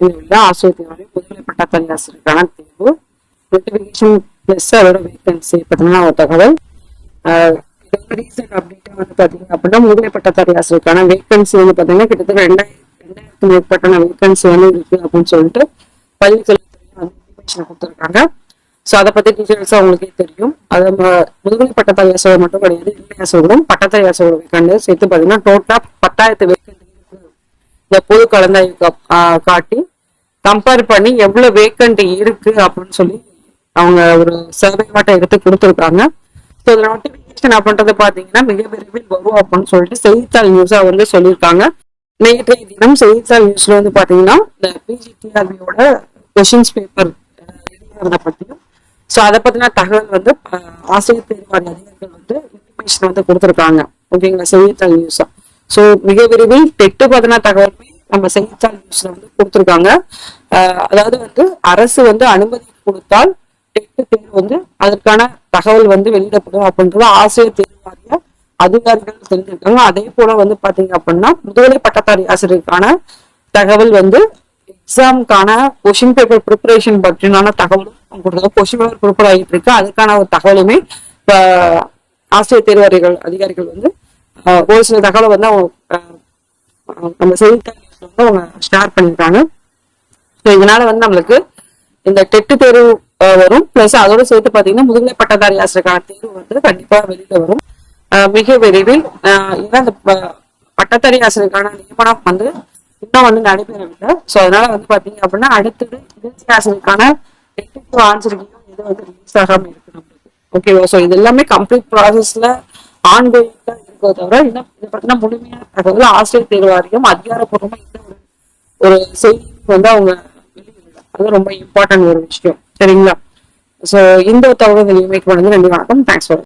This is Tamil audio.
இந்த ஆசிரியர் தேர்வு முதுகலை பட்டதாரி ஆசிரியருக்கான தேர்வு நோட்டிபிகேஷன் பிளஸ் அதோட வேகன்சி பார்த்தீங்கன்னா ஒரு தகவல். ரீசன்ட் அப்டேட்டாக வந்து பார்த்தீங்கன்னா அப்படின்னா முதுகலை பட்டதாரி ஆசிரியருக்கான வேகன்சி வந்து பார்த்தீங்கன்னா கிட்டத்தட்ட ரெண்டாயிரம் ரெண்டாயிரத்து மேற்பட்ட வேகன்சி வந்து இருக்கு அப்படின்னு சொல்லிட்டு பள்ளிக்கல்வித்துறை வந்து கொடுத்துருக்காங்க. ஸோ அதை பற்றி டீட்டெயில்ஸாக அவங்களுக்கே தெரியும். அது நம்ம முதுகலை பட்டதாரி ஆசிரியர் மட்டும் கிடையாது இளநிலை ஆசிரியர்களும் பட்டதாரி ஆசிரியர்கள் வேக்கண்ட் சேர்த்து பார்த்தீங்கன்னா டோட்டலாக பத்தாயிரத்து வேக்கண்ட் இந்த பொது கலந்தாய்வு காட்டி கம்பேர் பண்ணி எவ்வளவு வேக்கண்ட் இருக்கு அப்படின்னு சொல்லி அவங்க ஒரு சர்வே மாட்டம் எடுத்து கொடுத்துருக்காங்க. ஸோ இதில் நோட்டிபிகேஷன் அப்படின்றது பார்த்தீங்கன்னா மிக விரைவில் வரும் அப்படின்னு சொல்லிட்டு செய்தித்தாள் நியூஸாக வந்து சொல்லியிருக்காங்க. நேற்றைய தினம் செய்தித்தாள் நியூஸ்ல வந்து பார்த்தீங்கன்னா இந்த பிஜிடிஆர்பியோட கொஷின்ஸ் பேப்பர் வெளியாகிறத பற்றியும் ஸோ அதை பற்றின தகவல் வந்து ஆசிரியர் தேர்வாரி அதிகாரிகள் வந்து இன்ஃபர்மேஷன் வந்து கொடுத்துருக்காங்க. ஓகேங்களா செய்தித்தாள் நியூஸாக ஸோ மிக விரைவில் டெட்டு பதினா தகவலுமே நம்ம செய்தித்தாள் நியூஸ்ல வந்து கொடுத்துருக்காங்க. அதாவது வந்து அரசு வந்து அனுமதி கொடுத்தால் டெட்டு தேர்வு வந்து அதற்கான தகவல் வந்து வெளியிடப்படும் அப்படின்றது ஆசிரியர் தேர்வாரிய அதிகாரிகள் தெரிஞ்சிருக்காங்க. அதே போல வந்து பாத்தீங்க அப்படின்னா முதுகலை பட்டதாரி ஆசிரியருக்கான தகவல் வந்து எக்ஸாமுக்கான கொஷின் பேப்பர் ப்ரிப்பரேஷன் பற்றினான தகவலும் கொடுத்தது கொஷின் பேப்பர் ப்ரிப்பேர் ஆகிட்டு இருக்கு. அதுக்கான ஒரு தகவலுமே ஆசிரியர் தேர்வாரிகள் அதிகாரிகள் வந்து ஒரு சில தகவலை வந்து அவங்க நம்ம செய்தித்தாள் வந்து அவங்க ஷேர் பண்ணியிருக்காங்க. ஸோ இதனால வந்து நம்மளுக்கு இந்த டெட்டு தேர்வு வரும். பிளஸ் அதோட சேர்த்து பாத்தீங்கன்னா முதுகலை பட்டதாரி ஆசிரியருக்கான தேர்வு வந்து கண்டிப்பா வெளியில வரும். மிக விரைவில் ஏன்னா இந்த பட்டதாரி ஆசிரியருக்கான நியமனம் வந்து இன்னும் வந்து நடைபெறவில்லை. ஸோ அதனால வந்து பாத்தீங்க அப்படின்னா அடுத்தது இறுதி ஆசிரியருக்கான டெட்டு ஆன்சருக்கையும் இது வந்து ரிலீஸ் ஆகாம இருக்கு நம்மளுக்கு. ஓகேவா ஸோ இது எல்லாமே கம்ப்ளீட் ப்ராசஸ்ல ஆன்கோயிங்ல இருக்கோ தவிர இன்னும் இதை பத்தின முழுமையான தகவல் ஆசிரியர் தேர்வு வாரியம் அதிகாரப்பூர்வமா எந்த ஒரு ஒரு செய்தி வந்து அவங்க வெளியிடல. அது ரொம்ப இம்பார்ட்டன்ட் ஒரு விஷயம். சரிங்களா? சோ இந்த தகவல் மேக் பண்ணது நன்றி வணக்கம். Thanks for